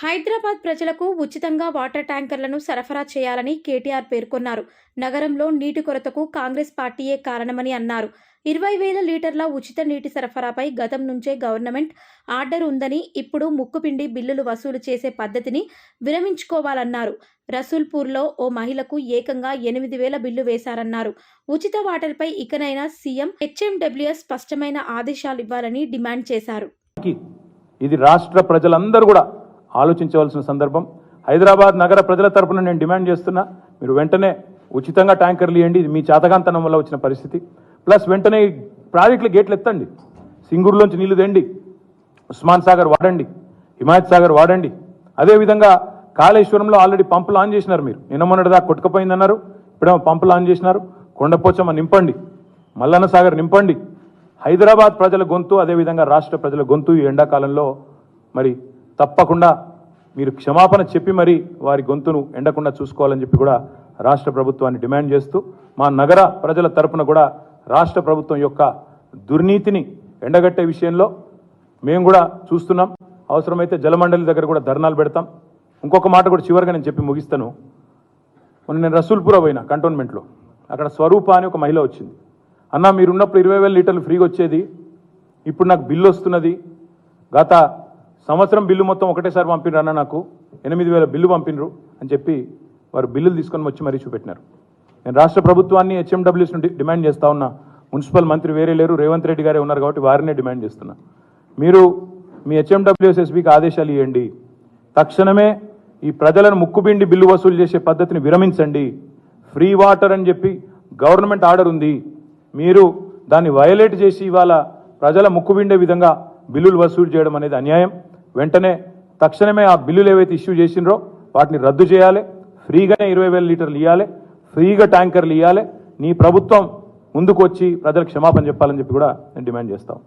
హైదరాబాద్ ప్రజలకు ఉచితంగా వాటర్ ట్యాంకర్లను సరఫరా చేయాలని కేటీఆర్ పేర్కొన్నారు. నగరంలో నీటి కొరతకు కాంగ్రెస్ పార్టీయే కారణమని అన్నారు. ఇరవై వేల లీటర్ల ఉచిత నీటి సరఫరాపై గతం నుంచే గవర్నమెంట్ ఆర్డర్ ఉందని ఇప్పుడు ముక్కుపిండి బిల్లులు వసూలు చేసే పద్ధతిని విరమించుకోవాలన్నారు. రసూల్పూర్లో ఓ మహిళకు ఏకంగా ఎనిమిది వేల బిల్లు వేశారన్నారు. ఉచిత వాటర్పై ఇకనైనా సీఎం హెచ్ఎండబ్ల్యూఎస్ స్పష్టమైన ఆదేశాలు ఇవ్వాలని డిమాండ్ చేశారు. ఇది రాష్ట్ర ప్రజలందరూ కూడా ఆలోచించవలసిన సందర్భం. హైదరాబాద్ నగర ప్రజల తరపున నేను డిమాండ్ చేస్తున్నా మీరు వెంటనే ఉచితంగా ట్యాంకర్లు ఇవ్వండి ఇది మీ చేతగాంతనం వల్ల వచ్చిన పరిస్థితి. ప్లస్ వెంటనే ప్రాజెక్టులు గేట్లు ఎత్తండి. సింగూరులోంచి నీళ్ళు తెండి. ఉస్మాన్ సాగర్ వాడండి. హిమాయత్ సాగర్ వాడండి. అదేవిధంగా కాళేశ్వరంలో ఆల్రెడీ పంపులు ఆన్ చేసినారు మీరు. నిన్న మొన్నటిదాకా కొట్టుకుపోయిందన్నారు. ఇప్పుడేమో పంపులు ఆన్ చేసినారు. కొండపోచమ్మ నింపండి. మల్లన్న సాగర్ నింపండి. హైదరాబాద్ ప్రజల గొంతు అదేవిధంగా రాష్ట్ర ప్రజల గొంతు ఈ ఎండాకాలంలో మరి తప్పకుండా మీరు క్షమాపణ చెప్పి మరి వారి గొంతును ఎండకుండా చూసుకోవాలని చెప్పి కూడా రాష్ట్ర ప్రభుత్వాన్ని డిమాండ్ చేస్తూ మా నగర ప్రజల తరపున కూడా రాష్ట్ర ప్రభుత్వం యొక్క దుర్నీతిని ఎండగట్టే విషయంలో మేము కూడా చూస్తున్నాం. అవసరమైతే జలమండలి దగ్గర కూడా ధర్నాలు పెడతాం. ఇంకొక మాట కూడా చివరిగా నేను చెప్పి ముగిస్తాను. మొన్న నేను రసూల్పురా పోయినా కంటోన్మెంట్లో. అక్కడ స్వరూప అని ఒక మహిళ వచ్చింది. అన్న మీరున్నప్పుడు ఇరవై వేల లీటర్లు ఫ్రీగా వచ్చేది. ఇప్పుడు నాకు బిల్లు వస్తున్నది. గత సంవత్సరం బిల్లు మొత్తం ఒకటేసారి పంపిండ్రు అన్న నాకు ఎనిమిది వేల బిల్లు పంపినరు అని చెప్పి వారు బిల్లులు తీసుకొని వచ్చి మరీ చూపెట్టినారు. నేను రాష్ట్ర ప్రభుత్వాన్ని హెచ్ఎండబ్ల్యూస్ నుండి డిమాండ్ చేస్తా ఉన్నా. మున్సిపల్ మంత్రి వేరే లేరు. రేవంత్ రెడ్డి గారే ఉన్నారు కాబట్టి వారినే డిమాండ్ చేస్తున్నా. మీరు మీ హెచ్ఎండబ్ల్యూఎస్ఎస్బికి ఆదేశాలు ఇవ్వండి తక్షణమే ఈ ప్రజలను ముక్కుబిండి బిల్లు వసూలు చేసే పద్ధతిని విరమించండి. ఫ్రీ వాటర్ అని చెప్పి గవర్నమెంట్ ఆర్డర్ ఉంది. మీరు దాన్ని వయలేట్ చేసి ఇవాళ ప్రజల ముక్కుబిండే విధంగా బిల్లులు వసూలు చేయడం అనేది అన్యాయం. వెంటనే తక్షణమే ఆ బిల్లులు ఏవైతే ఇష్యూ చేసినరో వాటిని రద్దు చేయాలి. ఫ్రీగానే ఇరవై వేల లీటర్లు ఇవ్వాలి ఫ్రీగా ట్యాంకర్లు ఇవ్వాలి నీ ప్రభుత్వం ముందుకు వచ్చి ప్రజలకు క్షమాపణ చెప్పాలని చెప్పి కూడా నేను డిమాండ్ చేస్తాం